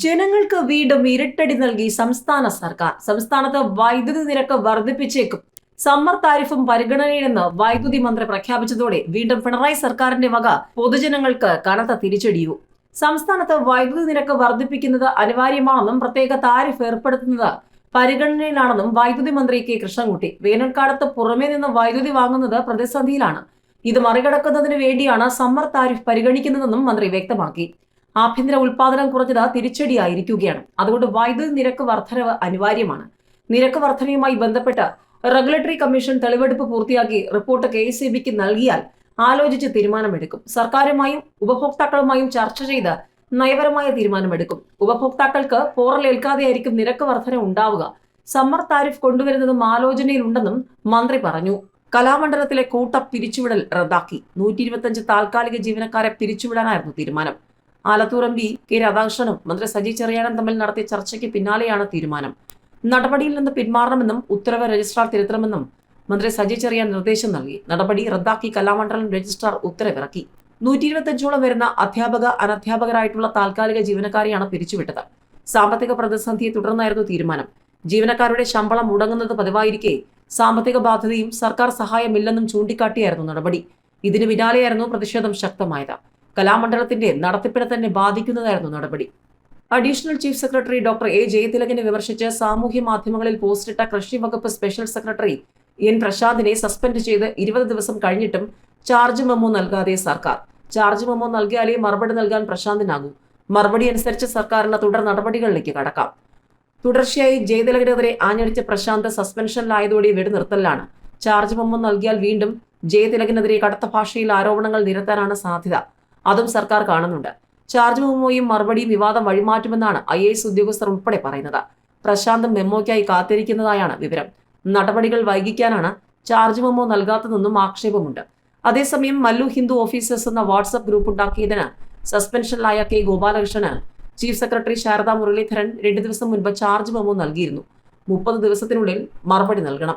ജനങ്ങൾക്ക് വീണ്ടും ഇരട്ടടി നൽകി സംസ്ഥാന സർക്കാർ. സംസ്ഥാനത്ത് വൈദ്യുതി നിരക്ക് വർദ്ധിപ്പിച്ചേക്കും. സമ്മർ താരിഫും പരിഗണനയിലെന്ന് വൈദ്യുതി മന്ത്രി പ്രഖ്യാപിച്ചതോടെ വീണ്ടും പിണറായി സർക്കാരിന്റെ വക പൊതുജനങ്ങൾക്ക് കനത്ത തിരിച്ചടിയു. സംസ്ഥാനത്ത് വൈദ്യുതി നിരക്ക് വർദ്ധിപ്പിക്കുന്നത് അനിവാര്യമാണെന്നും പ്രത്യേക താരിഫ് ഏർപ്പെടുത്തുന്നത് പരിഗണനയിലാണെന്നും വൈദ്യുതി മന്ത്രി കെ. കൃഷ്ണൻകുട്ടി. വേനൽക്കാലത്ത് പുറമേ നിന്ന് വൈദ്യുതി വാങ്ങുന്നത് പ്രതിസന്ധിയിലാണ്. ഇത് മറികടക്കുന്നതിന് വേണ്ടിയാണ് സമ്മർ താരിഫ് പരിഗണിക്കുന്നതെന്നും മന്ത്രി വ്യക്തമാക്കി. ആഭ്യന്തര ഉൽപാദനം കുറഞ്ഞത് തിരിച്ചടിയായിരിക്കുകയാണ്. അതുകൊണ്ട് വൈദ്യുതി നിരക്ക് വർധനവ് അനിവാര്യമാണ്. നിരക്ക് വർധനയുമായി ബന്ധപ്പെട്ട് റെഗുലേറ്ററി കമ്മീഷൻ തെളിവെടുപ്പ് പൂർത്തിയാക്കി റിപ്പോർട്ട് കെ എസ് ബിക്ക് നൽകിയാൽ ആലോചിച്ച് തീരുമാനമെടുക്കും. സർക്കാരുമായും ഉപഭോക്താക്കളുമായും ചർച്ച ചെയ്ത് നയപരമായ തീരുമാനമെടുക്കും. ഉപഭോക്താക്കൾക്ക് പോറൽ പോറലേൽക്കാതെയായിരിക്കും നിരക്ക് വർധന ഉണ്ടാവുക. സമ്മർ താരിഫ് കൊണ്ടുവരുന്നതും ആലോചനയിലുണ്ടെന്നും മന്ത്രി പറഞ്ഞു. കലാമണ്ഡലത്തിലെ കൂട്ട പിരിച്ചുവിടൽ റദ്ദാക്കി. നൂറ്റി ഇരുപത്തിയഞ്ച് താൽക്കാലിക ജീവനക്കാരെ പിരിച്ചുവിടാനായിരുന്നു തീരുമാനം. ആലത്തൂർ എം പി കെ രാധാകൃഷ്ണനും മന്ത്രി സജി ചെറിയാനും തമ്മിൽ നടത്തിയ ചർച്ചയ്ക്ക് പിന്നാലെയാണ് തീരുമാനം. നടപടിയിൽ നിന്ന് പിന്മാറണമെന്നും ഉത്തരവ് രജിസ്ട്രാർ തിരുത്തണമെന്നും മന്ത്രി സജി ചെറിയാൻ നിർദ്ദേശം നൽകി. നടപടി റദ്ദാക്കി കലാമണ്ഡലം രജിസ്ട്രാർ ഉത്തരവിറക്കി. നൂറ്റി ഇരുപത്തഞ്ചോളം വരുന്ന അധ്യാപക അനധ്യാപകരായിട്ടുള്ള താൽക്കാലിക ജീവനക്കാരെയാണ് പിരിച്ചുവിട്ടത്. സാമ്പത്തിക പ്രതിസന്ധിയെ തുടർന്നായിരുന്നു തീരുമാനം. ജീവനക്കാരുടെ ശമ്പളം മുടങ്ങുന്നത് പതിവായിരിക്കെ സാമ്പത്തിക ബാധ്യതയും സർക്കാർ സഹായമില്ലെന്നും ചൂണ്ടിക്കാട്ടിയായിരുന്നു നടപടി. ഇതിന് പിന്നാലെയായിരുന്നു പ്രതിഷേധം ശക്തമായത്. കലാമണ്ഡലത്തിന്റെ നടത്തിപ്പിനെ തന്നെ ബാധിക്കുന്നതായിരുന്നു നടപടി. Additional chief secretary doctor A ജയതിലകനെ വിമർശിച്ച് സാമൂഹ്യ മാധ്യമങ്ങളിൽ പോസ്റ്റിട്ട കൃഷി വകുപ്പ് സ്പെഷ്യൽ സെക്രട്ടറി എൻ പ്രശാന്തിനെ സസ്പെൻഡ് ചെയ്ത് ഇരുപത് ദിവസം കഴിഞ്ഞിട്ടും ചാർജ് മെമ്മോ നൽകാതെ സർക്കാർ. ചാർജ് മെമ്മോ നൽകിയാലേ മറുപടി നൽകാൻ പ്രശാന്തിനാകൂ. മറുപടി അനുസരിച്ച് സർക്കാരിന് തുടർ നടപടികളിലേക്ക് കടക്കാം. തുടർച്ചയായി ജയതിലകനെതിരെ ആഞ്ഞടിച്ച പ്രശാന്ത് സസ്പെൻഷനിലായതോടെ വെടിനിർത്തലാണ് ചാർജ് മെമ്മോ നൽകിയാൽ വീണ്ടും ജയതിലകനെതിരെ കടുത്ത ഭാഷയിൽ ആരോപണങ്ങൾ നിരത്താനാണ് സാധ്യത. അതും സർക്കാർ കാണുന്നുണ്ട്. ചാർജ് മെമ്മോയും മറുപടിയും വിവാദം വഴിമാറ്റുമെന്നാണ് ഐ എസ് ഉദ്യോഗസ്ഥർ ഉൾപ്പെടെ പറയുന്നത്. പ്രശാന്ത് മെമ്മോയ്ക്കായി കാത്തിരിക്കുന്നതായാണ് വിവരം. നടപടികൾ വൈകിക്കാനാണ് ചാർജ് മെമ്മോ നൽകാത്തതെന്നും ആക്ഷേപമുണ്ട്. അതേസമയം മല്ലു ഹിന്ദു ഓഫീസേഴ്സ് എന്ന വാട്സ്ആപ്പ് ഗ്രൂപ്പ് ഉണ്ടാക്കിയതിന് സസ്പെൻഷനിലായ കെ ഗോപാലകൃഷ്ണന് ചീഫ് സെക്രട്ടറി ശാരദാ മുരളീധരൻ രണ്ടു ദിവസം മുൻപ് ചാർജ് മെമ്മോ നൽകിയിരുന്നു. മുപ്പത് ദിവസത്തിനുള്ളിൽ മറുപടി നൽകണം.